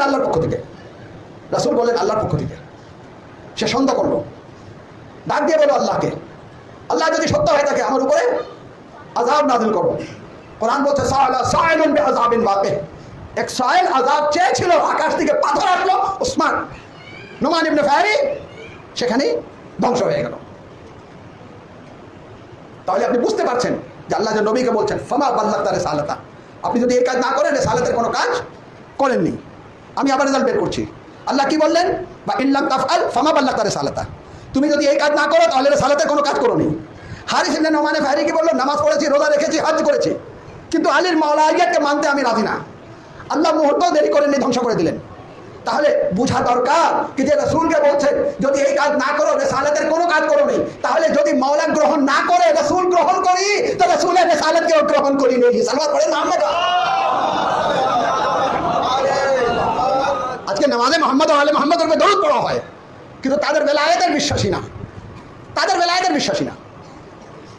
বললেন আল্লাহর পক্ষ থেকে। রাসুল বললেন আল্লাহর পক্ষ থেকে। সে সন্দেহ করল। ডাক দিয়ে বলো আল্লাহকে। আল্লাহ যদি সত্য হয়ে থাকে আমার উপরে আজাব নাজিল করো। কোরআন বলছে বিআযাবিন ওয়াকিহ এক সাইল আজাব চেয়েছিল, আকাশ থেকে পাথর আসলো উসমান নোমান ইবনে ফারি সেখানেই ধ্বংস হয়ে গেল। তাহলে আপনি বুঝতে পারছেন যে আল্লাহ যে নবীকে বলছেন, ফমা বাল্লাহ তার সালাতা আপনি যদি এই কাজ না করেন সালাতের কোনো কাজ করেননি। আমি আবার রেজাল্ট বের করছি। আল্লাহ কি বললেন? বা ইল্লাম তাফআল ফামা বাল্লাহ তার সালাতা তুমি যদি এই কাজ না করো, তাহলে সালাতের কোনো কাজ করো নি। হারিস ইবনে নোমানে কি বলল? নামাজ পড়েছি, রোজা রেখেছি হজ করেছি। কিন্তু আলীর মাওলাইয়াকে মানতে আমি রাজি না। আল্লাহ মুহূর্ত দেরি করেননি, ধ্বংস করে দিলেন। তাহলে বুঝা দরকার কি যে রসুলকে বলছেন যদি এই কাজ না করো, রেসালাতের কোনো কাজ করো নি। তাহলে যদি মাওলা গ্রহণ না করে, রসুল গ্রহণ করি, তো রসুলের রেসালাতকেও গ্রহণ করি নি সালবাত পড়ে মোহাম্মদ আজকে নামাজে মোহাম্মদ আলে মোহাম্মদের উপরে দৌড় পড়া হয়। কিন্তু তাদের বেলায়েতের বিশ্বাসী না। তাদের বেলায়েতের বিশ্বাসী না।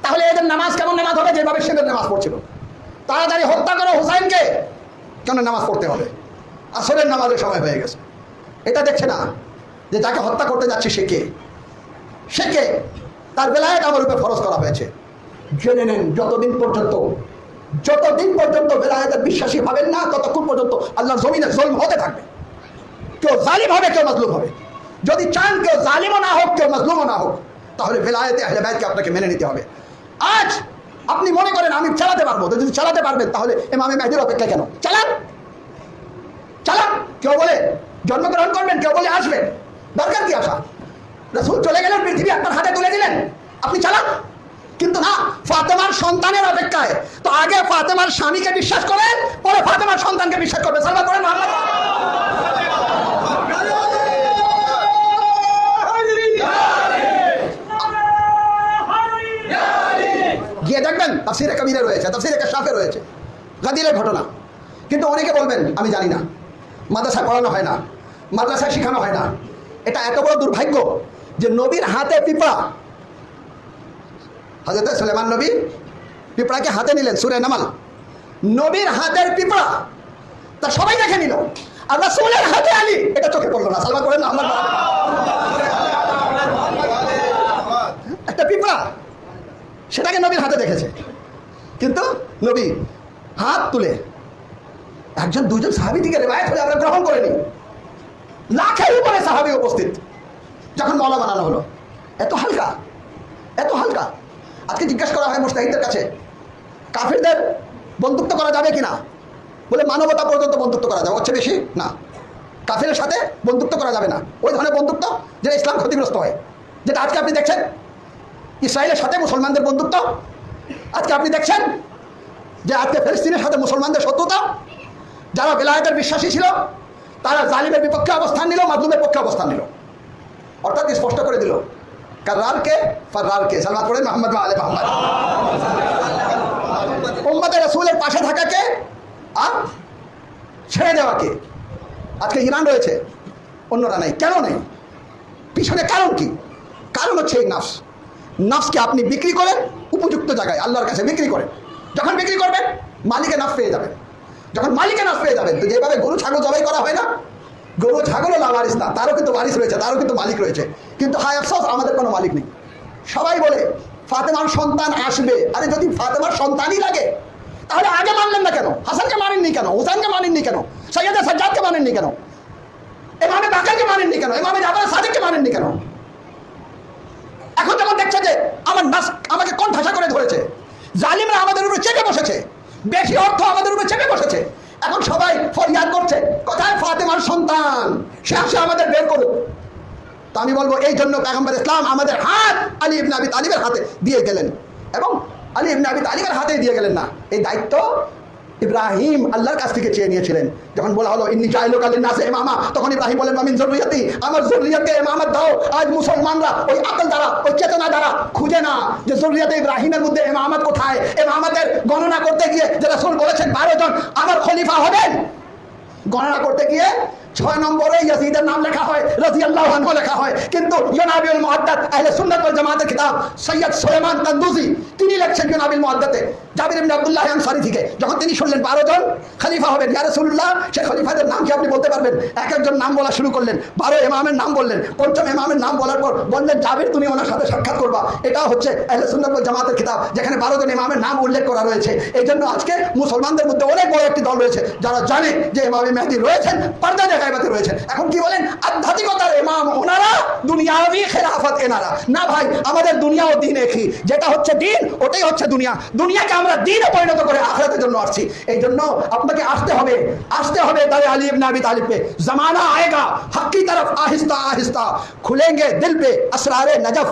তাহলে এদের নামাজ কেমন নামাজ হবে? যেভাবে সেদের নামাজ পড়ছিল। তাড়াতাড়ি হত্যা করো হুসাইনকে। কেন নামাজ পড়তে হবে? আসরের নামাজের সময় হয়ে গেছে। এটা দেখছে না যে যাকে হত্যা করতে যাচ্ছে সে কে? সে কে? তার বেলায় আমার উপরে ফরজ করা হয়েছে। জেনে নেন, যতদিন পর্যন্ত যতদিন পর্যন্ত বেলায়েতের বিশ্বাসী হবেন না, ততক্ষণ পর্যন্ত আল্লাহর জমিনে জলম হতে থাকবে। কেউ জালিম হবে কেউ মাজলুম হবে। যদি চান কেউ জালিমও না হোক, কেউ মাজলুমও না হোক, তাহলে বেলায়েতে আহলে বাইতকে আপনাকে মেনে নিতে হবে। আজ আপনি মনে করেন আমি চালাতে পারব যদি চালাতে পারবেন, তাহলে এমামে মেহেদির অপেক্ষা কেন? চালান! চালান! কেউ বলে জন্মগ্রহণ করবেন, কেউ বলে আসবেন। দরকার কি আসা রসুল চলে গেলেন, পৃথিবী আপনার হাতে তুলে দিলেন। আপনি চালান! কিন্তু না, ফাতেমার সন্তানের অপেক্ষায়। তো আগে ফাতেমার স্বামীকে বিশ্বাস করেন, পরে ফাতেমার সন্তানকে বিশ্বাস করবেন। সালমান করেন মোহাম্মদ গিয়ে দেখবেন তাফসিরে কবিরে রয়েছে, তাফসিরে কাশাফে রয়েছে। গাদিলের ঘটনা। কিন্তু অনেকে বলবেন, আমি জানি না। মাদ্রাসায় পড়ানো হয় না। মাদ্রাসায় শেখানো হয় না। এটা এত বড় দুর্ভাগ্য যে নবীর হাতে পিঁপড়া। হাজরত সুলেমান নবী পিঁপড়াকে হাতে নিলেন, সুরে নামাল। নবীর হাতের পিঁপড়া। তা সবাই দেখে নিল। আর রাসূলের হাতে আলী। এটা চোখে পড়ল না। সালমান করেন আমার একটা পিঁপড়া, সেটাকে নবীর হাতে দেখেছে। কিন্তু নবী হাত তুলে একজন দুজন সাহাবি থেকে রেবায়ত হলে আমরা গ্রহণ করে নিই লাখের উপরে সাহাবি উপস্থিত। যখন মলা বানানো হলো, এত হালকা এত হালকা। আজকে জিজ্ঞাসা করা হয় মুস্তাহিদের কাছে, কাফিরদের বন্ধুত্ব করা যাবে কিনা? বলে, মানবতা পর্যন্ত বন্ধুত্ব করা যাবে। হচ্ছে বেশি? না। কাফিরের সাথে বন্ধুত্ব করা যাবে না। ওই ধরনের বন্ধুত্ব যেটা ইসলাম ক্ষতিগ্রস্ত হয়। যেটা আজকে আপনি দেখছেন, ইসরায়েলের সাথে মুসলমানদের বন্ধুত্ব আজকে আপনি দেখছেন যে আজকে ফিলিস্তিনের সাথে মুসলমানদের শত্রুতা, যারা বেলায়েতের বিশ্বাসী ছিল, তারা জালিমের বিপক্ষে অবস্থান নিল মাদলুমের পক্ষে অবস্থান নিল। অর্থাৎ স্পষ্ট করে দিল কার্রারকে ফার্রারকে সালমান পড়েন মোহাম্মদ আলে মোহাম্মদ উম্মাদের রসুলের পাশে থাকাকে আর ছেড়ে দেওয়াকে। আজকে ইরান রয়েছে, অন্যরা নেই। কেন নেই? পিছনে কারণ কি? কারণ হচ্ছে এই নাফস। নাফসকে আপনি বিক্রি করেন উপযুক্ত জায়গায় আল্লাহর কাছে বিক্রি করেন যখন বিক্রি করবেন মালিকে নাফ পেয়ে যাবেন যখন মালিকে নাফ পেয়ে যাবেন তো যেভাবে গরু, ছাগল জবাই করা হয় না, গরু, ছাগলও লাভারিস না, তারও কিন্তু ওয়ারিস রয়েছে, তারও কিন্তু মালিক রয়েছে। কিন্তু হায় আফসোস, আমাদের কোনো মালিক নেই। সবাই বলে, ফাতেমার সন্তান আসবে। আরে যদি ফাতেমার সন্তানই লাগে, তাহলে আগে মানলেন না কেন? হাসানকে মানেননি কেন? হুসানকে মানেননি কেন? সৈয়দে সাজ্জাদকে মানেননি কেন? এমামে বাকারকে মানেননি কেন? এমামে জাফর সাদিককে মানেননি কেন? এখন যখন দেখছে যে আমার নাস আমাকে কোন ঠাসা করে ধরেছে, জালিমরা আমাদের উপরে চেপে বসেছে, বেশি অর্থ আমাদের উপরে চেপে বসেছে, এখন সবাই ফরিয়াদ করছে, কোথায় ফাতেমার সন্তান? সে আসে আমাদের বের করুক। তো আমি বলব, এই জন্য পেগম্বর ইসলাম আমাদের হাত আলী ইবনে আবি তালিবের হাতে দিয়ে গেলেন। এবং আলী ইবনে আবি তালিবের দিয়ে গেলেন না। এই দায়িত্ব ইব্রাহিম আল্লাহর কাছ থেকে চেয়ে নিয়েছিলেন। যখন বলা হলো, ইন্নি চাইলো কালের নাসে এমামা তখন ইব্রাহিম বলেন মামিন জরুরিয়াতি আমার জরুরিয়াতকে এমামত দাও। আজ মুসলমানরা ওই আকল দ্বারা, ওই চেতনা দ্বারা খুঁজে না যে জরুরিয়াতে ইব্রাহিমের মধ্যে এমামত কোথায়। এমামতের গণনা করতে গিয়ে যে রাসূল বলেছেন, বারো জন আমার খলিফা হবেন। গণনা করতে গিয়ে ছয় নম্বরে নাম লেখা হয়, রাদিয়াল্লাহু আনহু লেখা হয়। কিন্তু মুহাদ্দাত আহলে সুন্নাত ওয়াল জামাতের কিতাব সৈয়দ তান্দুজি তিনি লিখছেন মুহাদ্দাতে জাবির ইবনে আব্দুল্লাহ আনসারী থেকে। যখন তিনি শুনলেন 12 জন খলিফা হবেন, ইয়া রাসূলুল্লাহ, সেই খলিফাদের নাম কি আপনি বলতে পারবেন? এক একজন নাম বলা শুরু করলেন 12 ইমামের নাম বললেন। পঞ্চম ইমামের নাম বলার পর বললেন, জাবির, তুমি ওনার সাথে সাক্ষাৎ করবা। এটা হচ্ছে আহলে সুন্নাত ওয়াল জামাতের যেখানে 12 জন ইমামের নাম উল্লেখ করা রয়েছে। এই জন্য আজকে মুসলমানদের মধ্যে অনেক বড় একটি দল রয়েছে, যারা জানে যে ইমামে মেহেদি রয়েছেন পর্দা গাইবাতে রয়েছেন। এখন কি বলেন? আধ্যাত্মিকতার এমাম ওনারা দুনিয়াবি খেলাফত এনারা। না ভাই, আমাদের দুনিয়া ও দিন একই। যেটা হচ্ছে দিন, ওটাই হচ্ছে দুনিয়া। দুনিয়াকে আমরা দিনে পরিণত করে আখরাতের জন্য আসছি। এই জন্য আপনাকে আসতে হবে আসতে হবে তাহলে আলী নাবি আবি জামানা আয়েগা হক কি তরফ আহিস্তা আহিস্তা। খুলেঙ্গে দিল পে, আসরারে নজফ।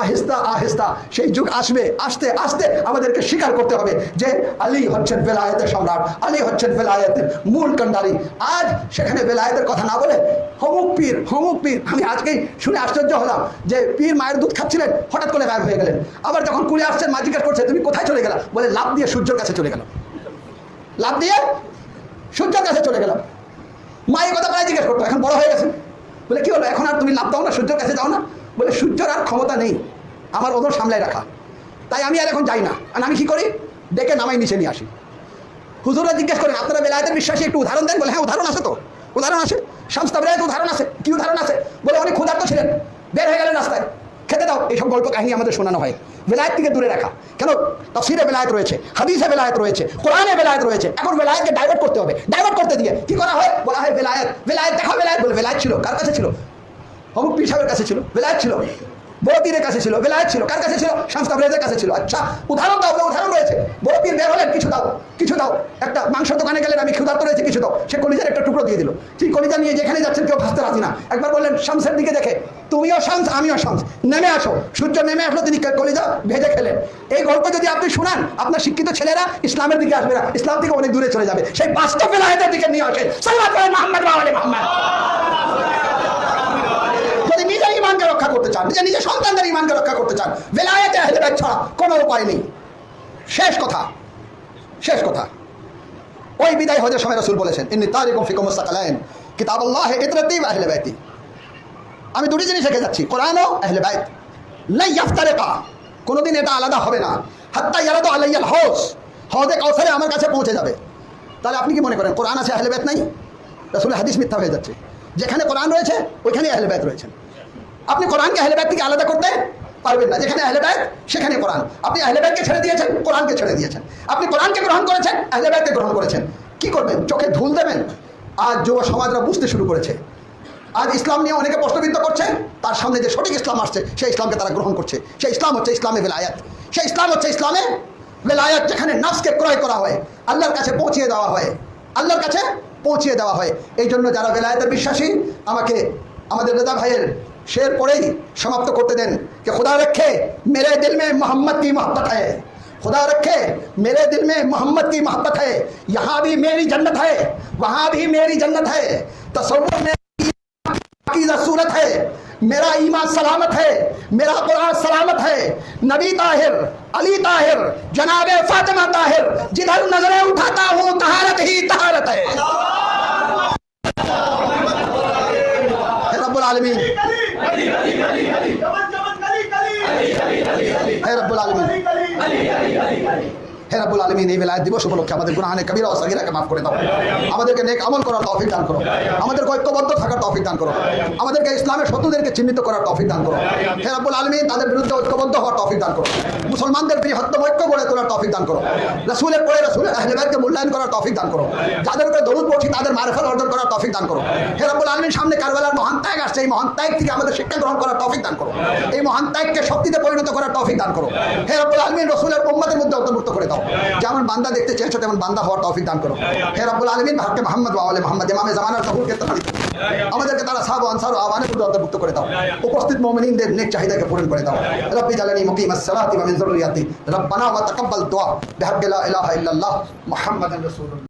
আহিস্তা আহিস্তা, সেই যুগ আসবে, আসতে আসতে আমাদেরকে স্বীকার করতে হবে যে আলী হচ্ছেন বেলায়েতের সম্রাট, আলী হচ্ছেন বেলায়েতের মূল কান্ডারি আজ সেখানে বেলায়েতের কথা না বলে হমুক পীর হমুক পীর, আমি আজকেই শুনে আশ্চর্য হলাম যে পীর মায়ের দুধ খাচ্ছিলেন, হঠাৎ করে গায়েব হয়ে গেলেন। আবার যখন কুড়ি আসছেন, মা জিজ্ঞাসা করছে, তুমি কোথায় চলে গেলা? বলে লাভ দিয়ে সূর্যের কাছে চলে গেলাম। লাভ দিয়ে সূর্যের কাছে চলে গেলাম। মা এই কথা প্রায় জিজ্ঞেস করতো, এখন বড় হয়ে গেছে। বলে, কি হলো? এখন আর তুমি লাভ দাও না, সূর্যের কাছে যাও না। বলে, সূর্যের আর ক্ষমতা নেই। আমার ওদের সামলায় রাখা। তাই আমি আর এখন যাই না। আর আমি কি করি? ডেকে নামাই নিচে নিয়ে আসি। হুজুরা জিজ্ঞেস করেন, আপনারা বেলায়েতের বিশ্বাসী একটু উদাহরণ দেন? বলে হ্যাঁ উদাহরণ আছে তো। উদাহরণ আছে। শামস্তা বেলায়েত উদাহরণ আছে। কি উদাহরণ আছে? বলে, অনেক ক্ষুধার্ত ছিলেন। বের হয়ে গেলেন রাস্তায়। খেতে দাও। এইসব গল্প কাহিনী আমাদের শোনানো হয়। বেলায়েত থেকে দূরে রাখা। কেন? তফসিরে বেলায়েত রয়েছে, হাদিসে বেলায়েত রয়েছে, কোরআনে বেলায়েত রয়েছে। এখন বেলায়েতকে ডাইভার্ট করতে হবে। ডাইভার্ট করতে দিয়ে কি করা হয়? বলা হয় বেলায়েত। বেলায়েত, দেখা বেলায়েত। বলে, বেলায়েত ছিল। কার কাছে ছিল? অমুক পীর কাছে ছিল, বেলায়েত ছিল বড় কাছে ছিল, বেলায়েত ছিল, কার কাছে ছিল? ব্রেজের কাছে ছিল। আচ্ছা উদাহরণ দাও উদাহরণ রয়েছে। বড় বের হলেন, কিছু দাও কিছু দাও। একটা মাংসের দোকানে গেলেন, আমি ক্ষুধার্ত রয়েছে, কিছু দাও। সে কলিজার একটা টুকরো দিয়ে দিল। সেই কলিজা নিয়ে যেখানে যাচ্ছেন, কেউ ভাসতে রাজি না। একবার বললেন, শামসের দিকে দেখে, তুমিও শামস, আমিও শামস, নেমে আসো। সূর্য নেমে আসলো, তিনি কলিজা ভেজে খেলেন। এই গল্প যদি আপনি শুনান, আপনার শিক্ষিত ছেলেরা ইসলামের দিকে আসবে না। ইসলাম থেকে অনেক দূরে চলে যাবে। সেই বাস্তব বেলায়েতের দিকে নিয়ে আসে। মোহাম্মদ মোহাম্মদ ইমানকে রক্ষা করতে চান নিজে নিজের সন্তানদের ইমানকে রক্ষা করতে চান, বেলায়েতে বাইত ছাড়া কোনো উপায় নেই। শেষ কথা শেষ কথা। ওই বিদায় হজের সময় রসুল বলেছেন, ইন্নি তারিকুম ফিকুম মুস্তাকালাইন কিতাব আল্লাহ ইতরাতি ওয়া আহলে বাইতি। আমি দুটি জিনিস রেখে যাচ্ছি কোরআন আহলে বাইত। লাই ইয়াফতারিকা, কোনোদিন এটা আলাদা হবে না। হাত্তা ইয়ারাদু আলাইয়াল হাউস হজে কাউসারে আমার কাছে পৌঁছে যাবে। তাহলে আপনি কি মনে করেন, কোরআন আছে আহলে বাইত নাই? রাসূলের হাদিস মিথ্যা হয়ে যাচ্ছে। যেখানে কোরআন রয়েছে ওইখানে আহলে বাইত রয়েছেন। আপনি কোরআনকে আহলে বাইত থেকে আলাদা করতে পারবেন না। যেখানে আহলে বাইত, সেখানে কোরআন। আপনি আহলে বাইতকে ছেড়ে দিয়েছেন, কোরআনকে ছেড়ে দিয়েছেন। আপনি কোরআনকে গ্রহণ করেছেন, আহলে বাইতকে গ্রহণ করেছেন। কি করবেন? চোখে ধুল দেবেন? আজ যুব সমাজরা বুঝতে শুরু করেছে। আজ ইসলাম নিয়ে অনেকে প্রশ্নবিদ্ধ করছে, তার সামনে যে সঠিক ইসলাম আসছে, সেই ইসলামকে তারা গ্রহণ করছে। সেই ইসলাম হচ্ছে ইসলামে বেলায়াত। সেই ইসলাম হচ্ছে ইসলামে বেলায়াত, যেখানে নাফসকে ক্রয় করা হয়, আল্লাহর কাছে পৌঁছিয়ে দেওয়া হয়। আল্লাহর কাছে পৌঁছিয়ে দেওয়া হয়। এই জন্য যারা বেলায়েতের বিশ্বাসী, আমাকে, আমাদের রেজা ভাইয়ের शेर पढ़े ही समाप्त करते दें कि खुदा रखे मेरे दिल में मोहम्मद की मोहब्बत है। खुदा रखे मेरे दिल में मोहम्मद की मोहब्बत है। यहाँ भी मेरी जन्नत है वहाँ भी मेरी जन्नत है। तस्वुर में सूरत है मेरा ईमान सलामत है मेरा कुरान सलामत है। नबी ताहिर अली ताहिर जनाब फातिमा ताहिर जिधर नज़रें उठाता हूँ तहारत ही तहारत है। रबुल आलमीन arriba. হে আলমিন, এই বেলায় দিবস উপলক্ষে আমাদের গুনাহানে কবিরা ও মাফ করে দাও। আমাদেরকে নেক আমল করার তৌফিক দান করো। আমাদেরকে ঐক্যবদ্ধ থাকার তৌফিক দান করো। আমাদেরকে ইসলামের শত্রুদেরকে চিহ্নিত করার তৌফিক দান করো। হে রাব্বুল আলমিন, তাদের বিরুদ্ধে ঐক্যবদ্ধ হওয়ার তৌফিক দান করো। মুসলমানদের বৃহত্তম ঐক্য গড়ে তোলার তৌফিক দান করো। রসুলের পরে রসুলের আহলেবাদকে মূল্যায়ন করার তৌফিক দান করো। যাদের উপরে দরুদ পড়ছি, তাদের মারেফত অর্জন করার তৌফিক দান করো। হে রাব্বুল আলমিন, সামনে কারবালার মহান ত্যাগ আসছে। এই মহান ত্যাগ থেকে আমাদের শিক্ষা গ্রহণ করার তৌফিক দান করো। এই মহান ত্যাগকে শক্তিতে পরিণত করার তৌফিক দান করো। হে রাব্বুল আলমিন, রসুলের উম্মতের মধ্যে অন্তর্ভুক্ত করে দাও। যেমন বান্দা দেখতে চেয়েছো তেমন বান্দা হওয়ার তৌফিক দান করো। হে রাব্বুল আলামিন ভাগ্যে মোহাম্মদ ওয়ালে মোহাম্মদ ইমামে জামানার কবুলকে তাড়িত আমাদেরকে তারা সাহাব ও আনসার ও আওয়ানের মধ্যে অন্তর্ভুক্ত করে দাও। উপস্থিত মুমিনদের নেক চাহিদাকে পূরণ করে দাও। রব্বি জালানি মুকিমাস সালাতি ওয়া মিন যুররিয়াতি। রব্বানা ওয়া তাকাব্বাল দুআ বিহাক্কি লা ইলাহা ইল্লাল্লাহ মুহাম্মাদুর রাসূলুল্লাহ।